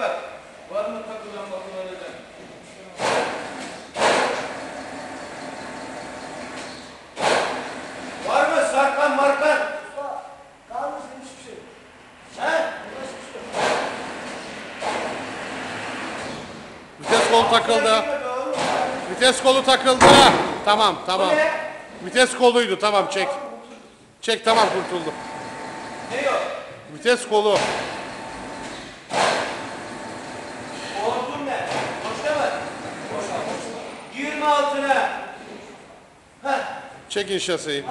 bak. Var mı takılan bakılanacak? Var mı sarkan markan? Kalmış hiçbir şey. He? Vites kolu takıldı. Vites kolu takıldı. Tamam tamam. Vites koluydu tamam çek. Çek tamam kurtuldu. Ne yok? Vites kolu. Hortum ne? Boşta mı? Girme altına. Heh. Çekin şaseyi.